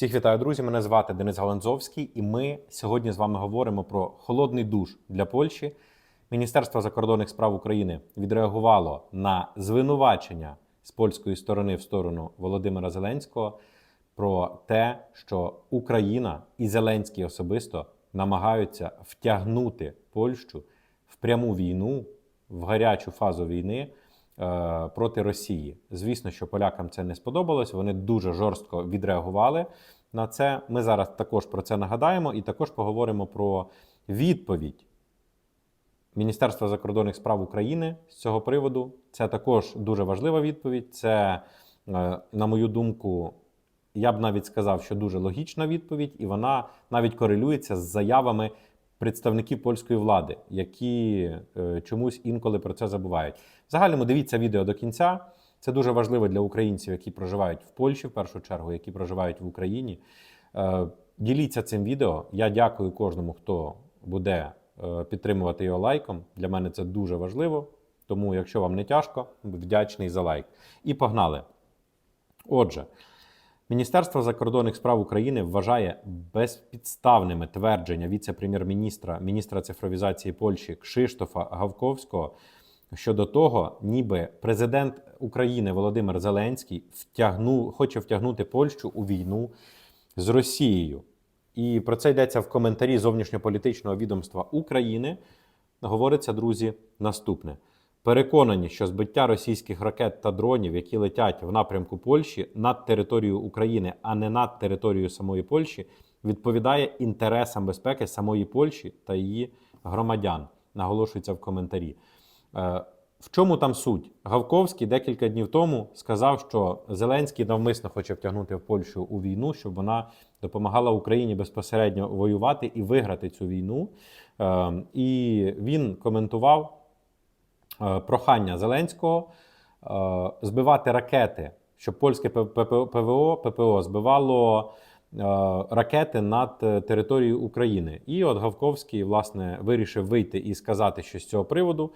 Всіх вітаю, друзі! Мене звати Денис Галанзовський, і ми сьогодні з вами говоримо про холодний душ для Польщі. Міністерство закордонних справ України відреагувало на звинувачення з польської сторони в сторону Володимира Зеленського про те, що Україна і Зеленський особисто намагаються втягнути Польщу в пряму війну, в гарячу фазу війни проти Росії. Звісно, що полякам це не сподобалось. Вони дуже жорстко відреагували на це. Ми зараз також про це нагадаємо і також поговоримо про відповідь Міністерства закордонних справ України з цього приводу. Це також дуже важлива відповідь. Це, е, на мою думку, я б навіть сказав, що дуже логічна відповідь, і вона навіть корелюється з заявами представників польської влади, які е, чомусь інколи про це забувають. В загальному дивіться відео до кінця. Це дуже важливо для українців, які проживають в Польщі, в першу чергу, які проживають в Україні. Е, Діліться цим відео. Я дякую кожному, хто буде е, підтримувати його лайком. Для мене це дуже важливо. Тому, якщо вам не тяжко, вдячний за лайк. І погнали. Отже, Міністерство закордонних справ України вважає безпідставними твердження віце-прем'єр-міністра, міністра цифровізації Польщі Кшиштофа Гавковського щодо того, ніби президент України Володимир Зеленський втягнув, хоче втягнути Польщу у війну з Росією. І про це йдеться в коментарі зовнішньополітичного відомства України. Говориться, друзі, наступне. Переконані, що збиття російських ракет та дронів, які летять в напрямку Польщі над територією України, а не над територією самої Польщі, відповідає інтересам безпеки самої Польщі та її громадян. Наголошується в коментарі. Е, В чому там суть? Гавковський декілька днів тому сказав, що Зеленський навмисно хоче втягнути в Польщу у війну, щоб вона допомагала Україні безпосередньо воювати і виграти цю війну. Е, І він коментував прохання Зеленського е, збивати ракети, щоб польське ПВО, ППО збивало е, ракети над е, територією України. І от Гавковський, власне, вирішив вийти і сказати щось з цього приводу.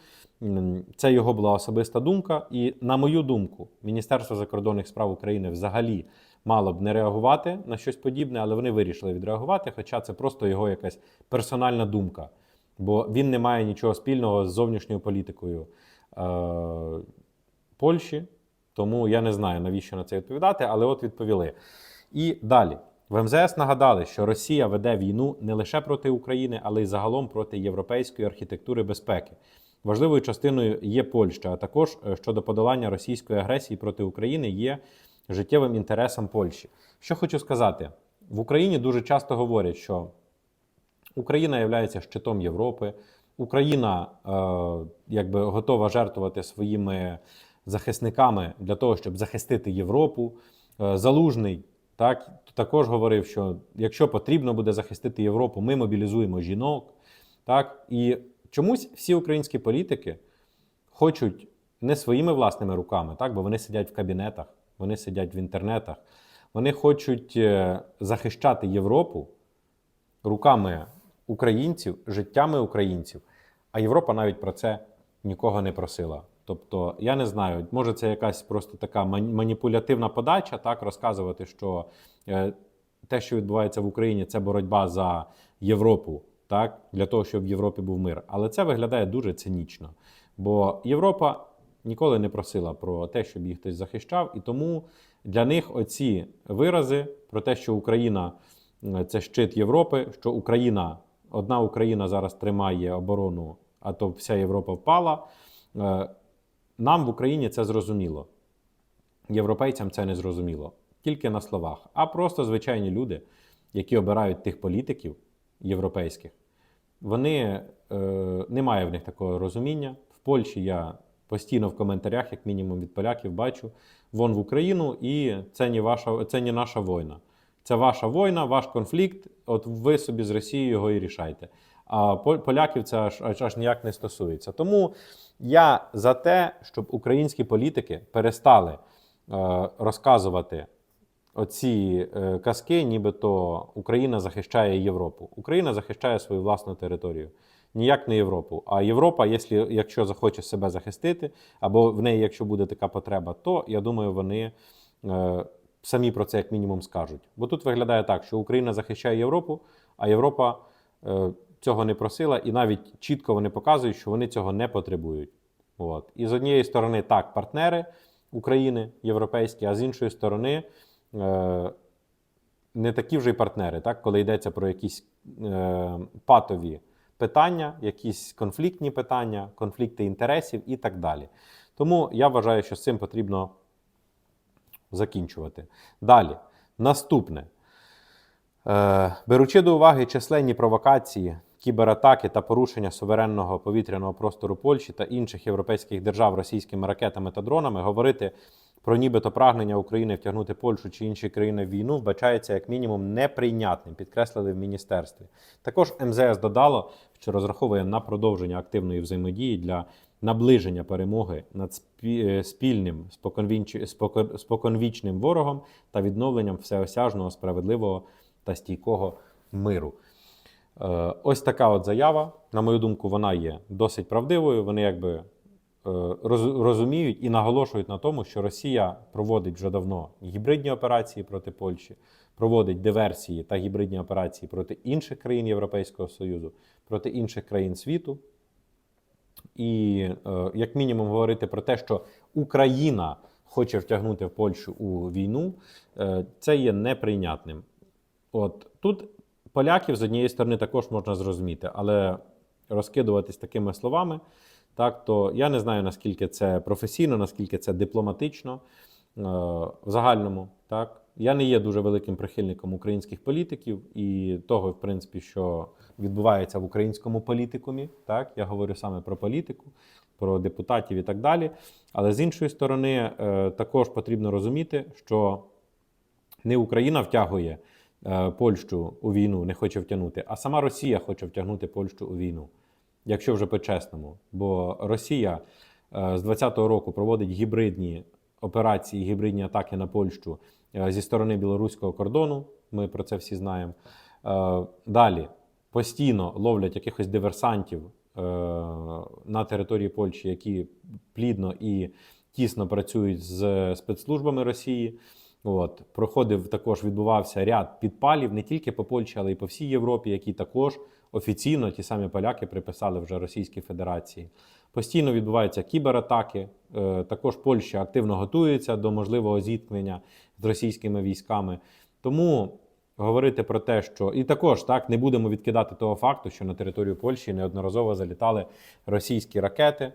Це його була особиста думка. І, на мою думку, Міністерство закордонних справ України взагалі мало б не реагувати на щось подібне, але вони вирішили відреагувати, хоча це просто його якась персональна думка. Бо він не має нічого спільного з зовнішньою політикою е, Польщі. Тому я не знаю, навіщо на це відповідати, але от відповіли. І далі. В МЗС нагадали, що Росія веде війну не лише проти України, але й загалом проти європейської архітектури безпеки. Важливою частиною є Польща, а також е, щодо подолання російської агресії проти України є життєвим інтересом Польщі. Що хочу сказати, в Україні дуже часто говорять, що Україна є щитом Європи, Україна е, якби готова жертвувати своїми захисниками для того, щоб захистити Європу. Е, Залужний так, також говорив, що якщо потрібно буде захистити Європу, ми мобілізуємо жінок. Так? І чомусь всі українські політики хочуть не своїми власними руками, так? бо вони сидять в кабінетах, вони сидять в інтернетах, вони хочуть е, захищати Європу руками українців, життями українців. А Європа навіть про це нікого не просила. Тобто, я не знаю, може це якась просто така маніпулятивна подача, так розказувати, що е, те, що відбувається в Україні, це боротьба за Європу, так для того, щоб в Європі був мир. Але це виглядає дуже цинічно. Бо Європа ніколи не просила про те, щоб їх хтось захищав, і тому для них оці вирази про те, що Україна це щит Європи, що Україна, одна Україна зараз тримає оборону, а то вся Європа впала. е, Нам в Україні це зрозуміло. Європейцям це не зрозуміло. Тільки на словах. А просто звичайні люди, які обирають тих політиків європейських, вони е, немає в них такого розуміння. В Польщі я постійно в коментарях, як мінімум від поляків, бачу вон в Україну, і це не ваша, це не наша війна. Це ваша війна, ваш конфлікт. От ви собі з Росією його і рішайте. А поляків це аж, аж, ніяк не стосується. Тому я за те, щоб українські політики перестали е, розказувати оці е, казки, нібито Україна захищає Європу. Україна захищає свою власну територію. Ніяк не Європу. А Європа, якщо, якщо захоче себе захистити, або в неї, якщо буде така потреба, то я думаю, вони е, самі про це як мінімум скажуть. Бо тут виглядає так, що Україна захищає Європу, а Європа е, цього не просила, і навіть чітко вони показують, що вони цього не потребують. От. І з однієї сторони, так, партнери України європейські, а з іншої сторони, е, не такі вже й партнери, так, коли йдеться про якісь е, патові питання, якісь конфліктні питання, конфлікти інтересів і так далі. Тому я вважаю, що з цим потрібно закінчувати. Далі, наступне. Е, Беручи до уваги численні провокації, кібератаки та порушення суверенного повітряного простору Польщі та інших європейських держав російськими ракетами та дронами, говорити про нібито прагнення України втягнути Польщу чи інші країни в війну вбачається як мінімум неприйнятним, підкреслили в міністерстві. Також МЗС додало, що розраховує на продовження активної взаємодії для наближення перемоги над е, спільним споконвічним ворогом та відновленням всеосяжного, справедливого та стійкого миру. Е, Ось така от заява. На мою думку, вона є досить правдивою. Вони якби розуміють і наголошують на тому, що Росія проводить вже давно гібридні операції проти Польщі, проводить диверсії та гібридні операції проти інших країн Європейського Союзу, проти інших країн світу. І е, як мінімум говорити про те, що Україна хоче втягнути Польщу у війну, е, це є неприйнятним. От тут поляків з однієї сторони також можна зрозуміти, але розкидуватись такими словами, так то я не знаю наскільки це професійно, наскільки це дипломатично е, в загальному. Так я не є дуже великим прихильником українських політиків і того, в принципі, що відбувається в українському політикумі. Так, я говорю саме про політику, про депутатів і так далі. Але з іншої сторони, е, також потрібно розуміти, що не Україна втягує е, Польщу у війну, не хоче втягнути, а сама Росія хоче втягнути Польщу у війну, якщо вже по-чесному. Бо Росія е, з 20-го року проводить гібридні операції, гібридні атаки на Польщу е, зі сторони білоруського кордону. Ми про це всі знаємо. Е, Далі постійно ловлять якихось диверсантів на території Польщі, які плідно і тісно працюють з спецслужбами Росії. От проходив також відбувався ряд підпалів не тільки по Польщі, але й по всій Європі, які також офіційно ті самі поляки приписали вже Російській Федерації. Постійно відбуваються кібератаки. Е, Також Польща активно готується до можливого зіткнення з російськими військами. Тому говорити про те, що і також так не будемо відкидати того факту, що на територію Польщі неодноразово залітали російські ракети. Е,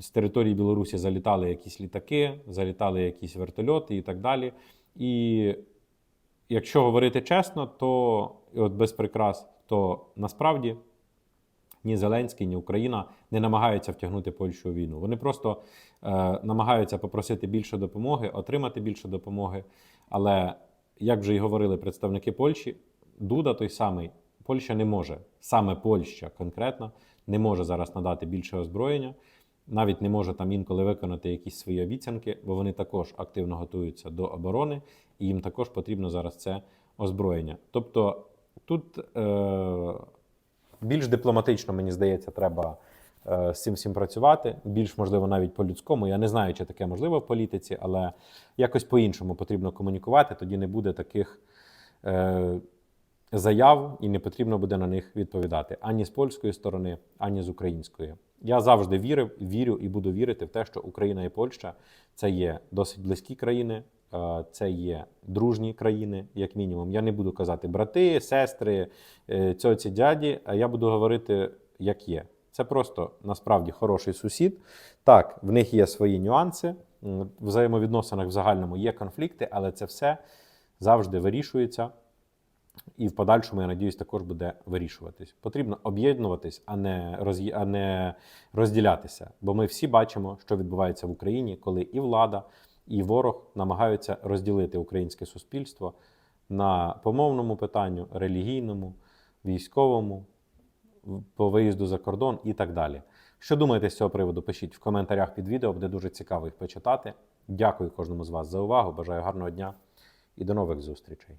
З території Білорусі залітали якісь літаки, залітали якісь вертольоти і так далі. І якщо говорити чесно, то і от без прикрас, то насправді ні Зеленський, ні Україна не намагаються втягнути Польщу у війну. Вони просто е, намагаються попросити більше допомоги, отримати більше допомоги. Але як вже й говорили представники Польщі, Дуда той самий, Польща не може, саме Польща конкретно, не може зараз надати більше озброєння, навіть не може там інколи виконати якісь свої обіцянки, бо вони також активно готуються до оборони, і їм також потрібно зараз це озброєння. Тобто тут е, більш дипломатично, мені здається, треба е, з цим всім працювати. Більш можливо, навіть по-людському. Я не знаю, чи таке можливо в політиці, але якось по-іншому потрібно комунікувати. Тоді не буде таких е, заяв, і не потрібно буде на них відповідати ані з польської сторони, ані з української. Я завжди вірив, вірю і буду вірити в те, що Україна і Польща це є досить близькі країни. е, Це є дружні країни, як мінімум. Я не буду казати брати, сестри, е, цьоці, дяді, а я буду говорити, як є. Це просто насправді хороший сусід. Так, в них є свої нюанси. В взаємовідносинах в загальному є конфлікти, але це все завжди вирішується. І в подальшому, я надіюсь, також буде вирішуватись. Потрібно об'єднуватись, а не, роз'є- а не розділятися. Бо ми всі бачимо, що відбувається в Україні, коли і влада, і ворог намагаються розділити українське суспільство на помовному питанню, релігійному, військовому, по виїзду за кордон і так далі. Що думаєте з цього приводу? Пишіть в коментарях під відео, буде дуже цікаво їх почитати. Дякую кожному з вас за увагу. Бажаю гарного дня і до нових зустрічей.